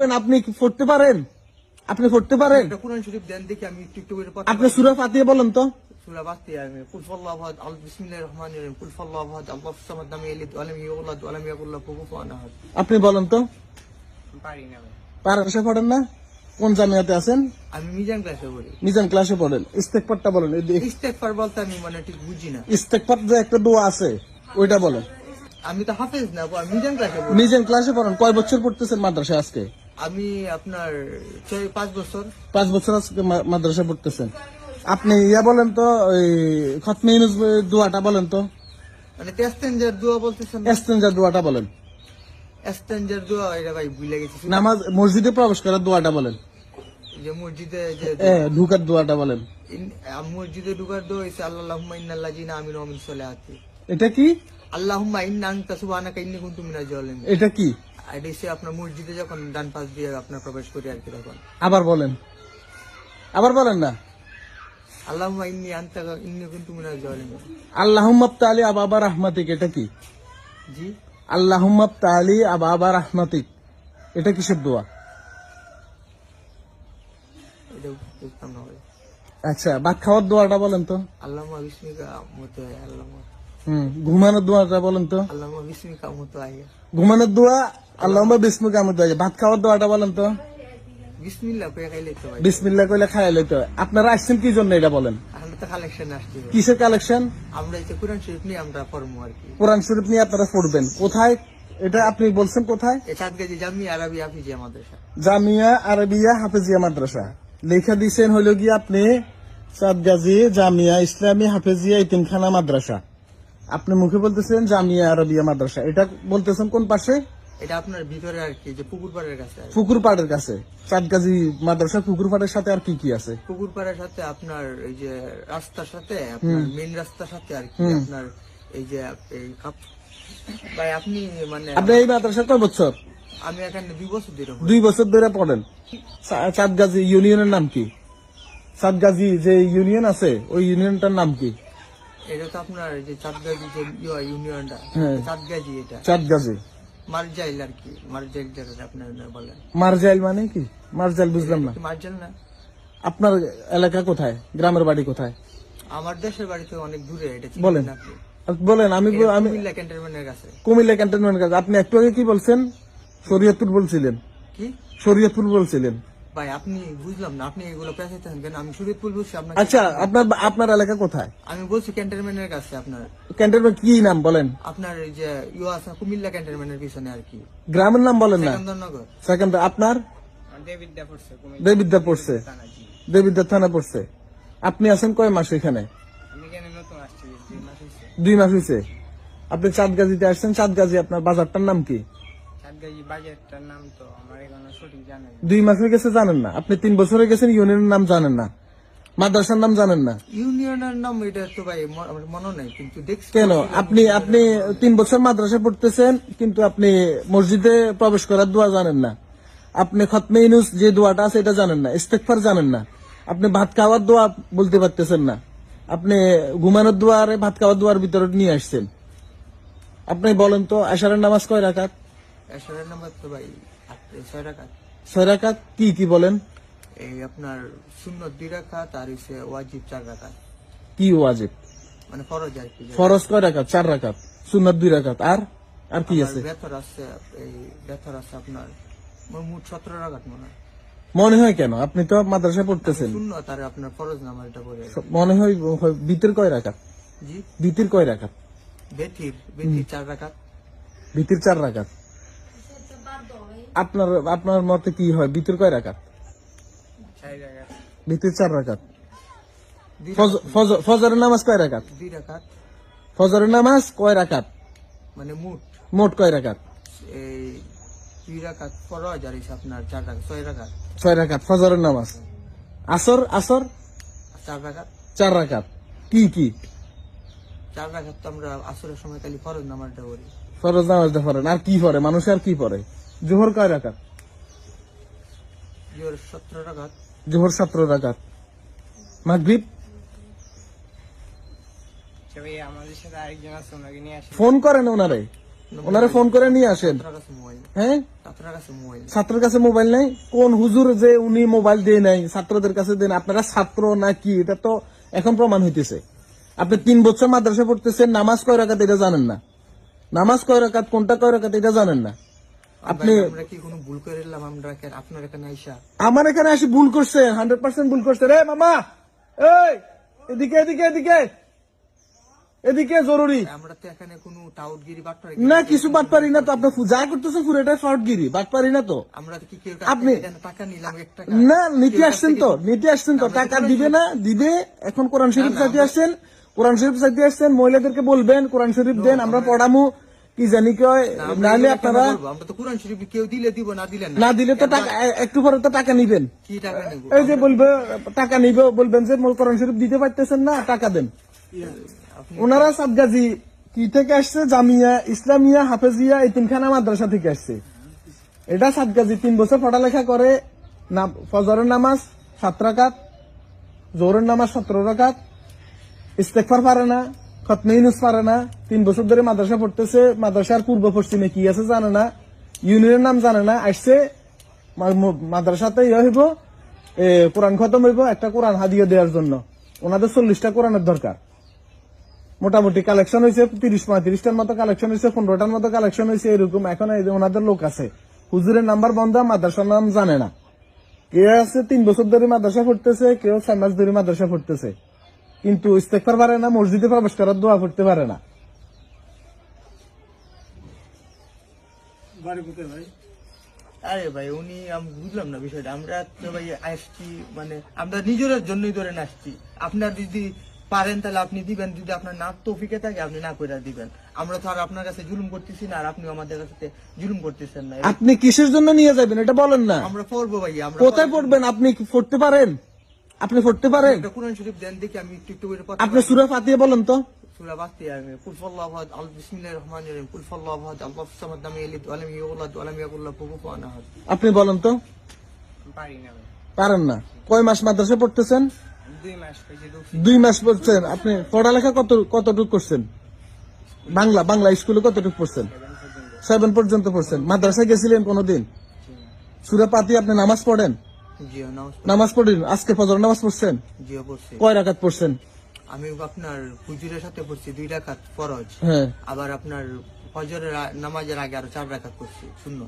আপনি কি পড়তে পারেন। আপনি পড়তে পারেন। এটা কোরআন শরীফ দেন দেখি আমি একটু একটু করে আপনি সুরা ফাতিয়ে বলেন তো। সূরা বাস্তি আমি কুল ফাল্লাহু আহাদ আল বিসমিল্লাহির রহমানির রহিম কুল ফাল্লাহু আহাদ আল্লাহুস সামাদ লাম ইয়ালিদ ওয়া লাম ইউলাদ ওয়া লাম ইয়াকুল লাহু কুফুয়ান আহাদ। আপনি বলেন তো। পারি না পড়েন না? কোন জামিয়াতে আছেন? আমি মিজান ক্লাসে পড়ি। মিজান ক্লাসে পড়েন। ইস্তেকপারটা বলেন। ইস্তেগফার বলতে আমি মানে ঠিক বুঝি না। ইস্তেকপার যে একটা দোয়া আছে ওইটা বলেন। আমি তো হাফেজ না মিজান ক্লাসে পড়ি। মিজান ক্লাসে পড়েন। কয় বছর পড়তেছেন মাদ্রাসা আজকে? আমি আপনার ছয় পাঁচ বছর। পাঁচ বছর আজকে মাদ্রাসা পড়তেছেন। আপনি ইয়া বলেন তো ওই খতমে ইউনুস দোয়াটা বলেন তো। মানে তেস্তেঞ্জার দোয়া বলতেছেন এস্তেঞ্জা দোয়াটা বলেন। এস্তেঞ্জার দোয়া এটা ভাই ভুলে গেছি। নামাজ মসজিদে প্রবেশ করার দোয়াটা বলেন। যে মসজিদে যে ঢুকার দোয়াটা বলেন। মসজিদে ঢুকার দোয়া হইছে আল্লাহুম্মা ইন্নাল্লাযিনা আমিনু ওয়া সালিহাতি। এটা কি? আল্লাহুম্মা ইন্না আনতা সুবহানাকা ইন্নী কুনতু মিনাজ জালিমিন এটা কি? এটা হচ্ছে আপনার মসজিদে যখন ডান পাশ দিয়ে আপনার প্রবেশ করি আর কি তখন। আবার বলেন। আবার বলেন না। আল্লাহুম্মা ইন্নী আনতা ইন্নী কুনতু মিনাজ জালিমিন আল্লাহুম্মাব তালি আবাবা রাহমাতিক এটা কি? জি। আল্লাহুম্মাব তালি আবাবা রাহমাতিক এটা কিসের দোয়া? এটা বুঝতাম না আচ্ছা ভাত খাওয়ার দোয়াটা বলেন তো। আল্লাহুম্মা বিসমিকা মতো আল্লাহুম্মা হুম ঘুমানোর দোয়াটা বলেন তো। আল্লাহুম্মা বিসমিকা মতো আয়। ঘুমানোর দোয়া আল্লাহুম্মা বিসমিকা আমদ ভাত খাওয়ার দোয়াটা বলেন তো। কইলে লইতে আপনারা আসছেন কি জন্য এটা বলেন? আমরা তো কালেকশন আসছি। ভাই। কিসের কালেকশন আমরা কোরআন শরীফ নিয়ে আমরা পড়ব আর কি। কোরআন শরীফ নিয়ে আপনারা পড়বেন। কোথায়? এটা আপনি বলছেন কোথায়? এই সাত গাজি জামি আরবি হাফিজি আমাদের সাথে জামিয়া আরবিয়া হাফেজিয়া মাদ্রাসা। লেখা দিছেন হইল গিয়ে আপনি সাদগাজি জামিয়া ইসলামী হাফেজিয়া ইতিমখানা মাদ্রাসা। আপনি মুখে বলতেছেন জামিয়া আরবিয়া মাদ্রাসা। এটা বলতেছেন কোন পাশে? এটা আপনার ভিতরে আর কি যে পুকুর পাড়ের কাছে পুকুর পাড়ের কাছে? চাঁদগাজি মাদ্রাসা পুকুর পাড়ের সাথে আর কি কি আছে? পুকুর পাড়ের সাথে আপনার এই যে রাস্তার সাথে আপনার মেন রাস্তার সাথে আর কি আপনার এই যে এই কাপ- ভাই আপনি মানে আপনি এই মাদ্রাসা কয় বছর? আমি এখানে দুই বছর ধরে দুই বছর ধরে পড়েন? চাঁদগাজি ইউনিয়নের নাম কি? চাঁদগাজি যে ইউনিয়ন আছে ওই ইউনিয়নটার নাম কি? এটা তো আপনার যে চাঁদগাজি যে ইউনিয়নটা হ্যাঁ। চাঁদগাজি এটা। চাঁদগাজি। মারজাইল আর কি মারজাইল যেটা আপনার বলেন। মারজাইল মানে কি? মার্জাইল বুঝলাম না। মার্জাইল না? আপনার এলাকা কোথায়? গ্রামের বাড়ি কোথায়? আমার দেশের বাড়ি তো অনেক দূরে এটা বলেন। বলেন আমি আমি কুমিল্লা ক্যান্টনমেন্টের কাছে। কুমিল্লা ক্যান্টনমেন্টের কাছে। আপনি একটু আগে কি বলছেন? শরীয়তপুর বলছিলেন। কি? শরীয়তপুর বলছিলেন। ভাই আপনি বুঝলাম না আপনি এগুলো পেঁচাইতেছেন কেন? আমি শরীয়তপুর বলছি আপনাকে আচ্ছা আপনার আপনার এলাকা কোথায়? আমি বলছি ক্যান্টনমেন্টের কাছে আপনার। ক্যান্টনমেন্ট কি নাম বলেন? আপনার এই যে ইউ আছে কুমিল্লা ক্যান্টনমেন্টের পিছনে আর কি। গ্রামের নাম বলেন না? চন্দননগর সেকেন্ড আপনার? দেবিদ্যা পড়ছে দেবিদ্যা পড়ছে। দেবিদ্যা থানা পড়ছে। আপনি আছেন কয় মাস এখানে? আমি কেন নতুন আসছি দুই মাস হয়েছে দুই মাস হয়েছে আপনি চাঁদগাজিতে আসছেন চাঁদগাজি আপনার বাজারটার নাম কি? দুই মাস গেছে জানেন না। আপনি তিন বছর গেছেন ইউনিয়নের নাম জানেন না। মাদ্রাসার নাম জানেন না। ইউনিয়নের নাম এটা তো ভাই মনে নেই কিন্তু দেখছি। কেন? আপনি আপনি তিন বছর মাদ্রাসা পড়তেছেন কিন্তু আপনি মসজিদে প্রবেশ করার দোয়া জানেন না। আপনি খতমে ইনুস যে দোয়াটা আছে এটা জানেন না। ইস্তেকফার জানেন না। আপনি ভাত খাওয়ার দোয়া বলতে পারতেছেন না। আপনি ঘুমানোর দোয়ারে ভাত খাওয়ার দোয়ার ভিতরে নিয়ে আসছেন। আপনি বলেন তো আশারের নামাজ কয় রাকাত? এশারের নাম্বার তো ভাই ছয় টাকা ছয় রাকাত? কি কি বলেন? এই আপনার শূন্য দুই রাখাত আর হচ্ছে ওয়াজিব চার কি ওয়াজিব? মানে ফরজ আর কি। ফরজ কয় রাকাত? চার রাকাত। সুন্নাত দুই রাকাত। আর আর কি আছে? বেতর আছে এই বেতর আছে আপনার মোট সতেরো রাখাত মনে হয়। মনে হয় কেন? আপনি তো মাদ্রাসা পড়তেছেন। শূন্য তার আপনার ফরজ নামাজ এটা করে মনে হয় ভিতর কয় রাকাত? জি? ভিতির কয় রাকাত? বেথির বেথির চার রাখাত ভিতির চার রাকাত। আপনার আপনার মতে কি হয়? ভিতর কয় রাখাত ভিতির চার ফজ- ফজরের নামাজ কয় দুই রাখাত ফজরের নামাজ কয় রাকাত? মানে মোট। মোট কয় রাকাত? এই দুই রাখাত ফরজ আর আপনার চার রাখাত ছয় রাখাত ছয় ফজরের নামাজ। আসর আসর? চার রাখাত চার কি কি? চার রাখাত তো আমরা আসরের সময় খালি ফরজ নামাজটা ফরজ নামাজটা পড়েন। আর কি পড়ে? মানুষ আর কি পড়ে? জোহর কয় রাকাত? জোর সতেরো রাখাত জোহর সতেরো রাকাত। মাগরিব? আমাদের সাথে আরেকজন আছে ওনাকে নিয়ে আসি ফোন করেন ওনারে। ওনারা ফোন করে নিয়ে আসেন। আপনার কাছে মোবাইল। হ্যাঁ? আপনার কাছে মোবাইল। ছাত্রের কাছে মোবাইল নাই? কোন হুজুর যে উনি মোবাইল দিয়ে নাই? ছাত্রদের কাছে দেন আপনারা ছাত্র না কি এটা তো এখন প্রমাণ হইতেছে। আপনি তিন বছর মাদ্রাসা পড়তেছেন নামাজ কয় রাখাত এটা জানেন না? নামাজ কয় রাখাত কোনটা কয় রাখাত এটা জানেন না? আপনি আমরা কি কোনো ভুল করে এলাম? আমরা আপনার এখানে আইসা? আমার এখানে আসি ভুল করছে হান্ড্রেড পার্সেন্ট ভুল করছে রে মামা। এই এদিকে এদিকে এদিকে। এদিকে জরুরি। আমরা তো এখানে কোনো টাউটগিরি বাট্টার না। কিছু না তো। আপনি যা করতেছেন ফ্রডগিরি পারি না তো। আমরা কি কেউ আপনি- আপনি টাকা নিলাম এক টাকা? না নিতে আসছেন তো নিতে আসছেন তো। টাকা দিবে না দিবে। এখন কোরআন শরীফ চাইতে আসছেন কোরআন শরীফ চাইতে আসছেন মহিলাদেরকে বলবেন কোরআন শরীফ দেন আমরা পড়ামু। কি জানি কয়? নাহলে আপনারা আমরা তো কোরআন শরীফ কেউ দিলে দিব না দিলে না। দিলে তো টাকা একটু পরে তো টাকা নিবেন। কি টাকা নেব? এই যে বলবে টাকা নিবে বলবেন যে মোর কোরআন শরীফ দিতে পারতেছেন না টাকা দেন। ওনারা সাবগাজি কি থেকে আসছে? জামিয়া ইসলামিয়া হাফেজিয়া এই তিনখানা মাদ্রাসা থেকে আসছে। এটা সাতগাজি তিন বছর পড়ালেখা করে না ফজরের নামাজ সাত রাকাত জোরের নামাজ সতেরো রাকাত ইস্তেকফার পারে না। খতমে পারে না তিন বছর ধরে মাদ্রাসা পড়তেছে, মাদ্রাসার পূর্ব পশ্চিমে কি আছে জানে না। ইউনিয়নের নাম জানে না, আসছে মাদ্রাসাতে ইয়ে হইব কোরআন খতম হইব, একটা কোরআন হাদিয়ে দেওয়ার জন্য। ওনাদের চল্লিশটা কোরআনের দরকার। মোটামুটি কালেকশন হয়েছে তিরিশ, পঁয়ত্রিশটার মতো কালেকশন হয়েছে পনেরোটার মতো কালেকশন হয়েছে এরকম এখন ওনাদের লোক আছে। হুজুরের নাম্বার বন্ধ, মাদ্রাসার নাম জানে না। কে আছে তিন বছর ধরে মাদ্রাসা পড়তেছে, কেউ ছয় মাস ধরে মাদ্রাসা পড়তেছে। কিন্তু ইস্তেকফার পারে না মসজিদে প্রবেশ করার দোয়া পড়তে পারে না। আরে ভাই উনি আমি বুঝলাম না বিষয়টা। আমরা তো ভাই আসছি মানে আমরা নিজের জন্যই ধরে আসছি। আপনার যদি পারেন তাহলে আপনি দিবেন। যদি আপনার না তৌফিকে থাকে আপনি না করে দিবেন। আমরা তো আর আপনার কাছে জুলুম করতেছি না আর আপনি আমাদের কাছে জুলুম করতেছেন না। আপনি কিসের জন্য নিয়ে যাবেন? এটা বলেন না। আমরা পড়ব ভাই আমরা কোথায় পড়বেন? আপনি কি পড়তে পারেন? আপনি পড়তে পারেন? একটা কোরআন শরীফ দেন দেখি আমি একটু একটু করে আপনি সুরা ফাতিয়ে বলেন তো। সূরা বাকিয়া আমি কুল ফাল্লাহু আহাদ আল বিসমিল্লাহির রহমানির রহিম কুল ফাল্লাহু আহাদ আল্লাহু সামাদ লাম ইয়ালিদ ওয়া লাম ইউলাদ ওয়া লাম ইয়াকুল লাহু কুফুয়ান আহাদ। আপনি বলেন তো। পারি না পারেন না। কয় মাস মাদ্রাসা পড়তেছেন? দুই মাস দুই মাস। পড়ছেন। আপনি পড়ালেখা কত কতটুকু করছেন? বাংলা বাংলা স্কুলে কতটুকু পড়ছেন? সেভেন পর্যন্ত। পড়ছেন। মাদ্রাসায় গেছিলেন কোনোদিন? সুরা পাতি আপনি নামাজ পড়েন? নামাজ নামাজ পড়েন? আজকে ফজর নামাজ পড়ছেন? জিও পড়ছি। কয় রাকাত পড়ছেন? আমি আপনার হুজুরের সাথে পড়ছি দুই রাকাত ফরজ। হ্যাঁ। আবার আপনার ফজরের নামাজের আগে আরও চার রাকাত পড়ছি শূন্য।